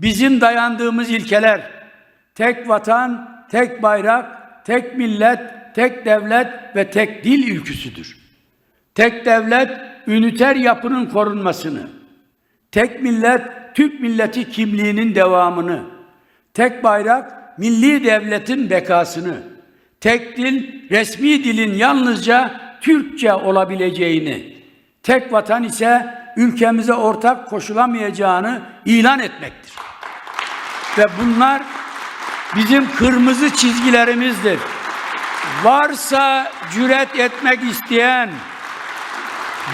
Bizim dayandığımız ilkeler tek vatan, tek bayrak, tek millet, tek devlet ve tek dil ülküsüdür. Tek devlet üniter yapının korunmasını, tek millet Türk milleti kimliğinin devamını, tek bayrak milli devletin bekasını, tek dil resmi dilin yalnızca Türkçe olabileceğini, tek vatan ise ülkemize ortak koşulamayacağını ilan etmektir. Ve bunlar bizim kırmızı çizgilerimizdir. Varsa cüret etmek isteyen,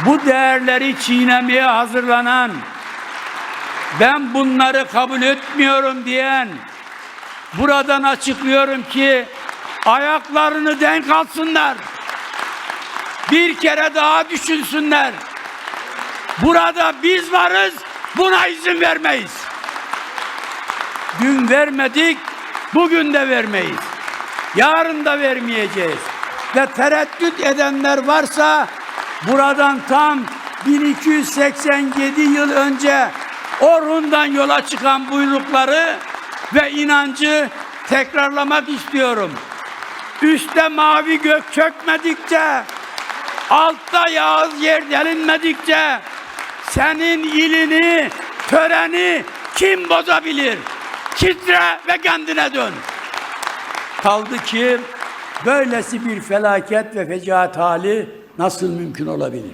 bu değerleri çiğnemeye hazırlanan, ben bunları kabul etmiyorum diyen, buradan açıklıyorum ki ayaklarını denk alsınlar. Bir kere daha düşünsünler. Burada biz varız, buna izin vermeyiz. Dün vermedik, bugün de vermeyiz. Yarın da vermeyeceğiz. Ve tereddüt edenler varsa buradan tam 1287 yıl önce Orhun'dan yola çıkan buyrukları ve inancı tekrarlamak istiyorum. Üste mavi gök çökmedikçe, altta yağız yer delinmedikçe senin ilini, töreni kim bozabilir? Titre ve kendine dön. Kaldı ki böylesi bir felaket ve fecaat hali nasıl mümkün olabilir?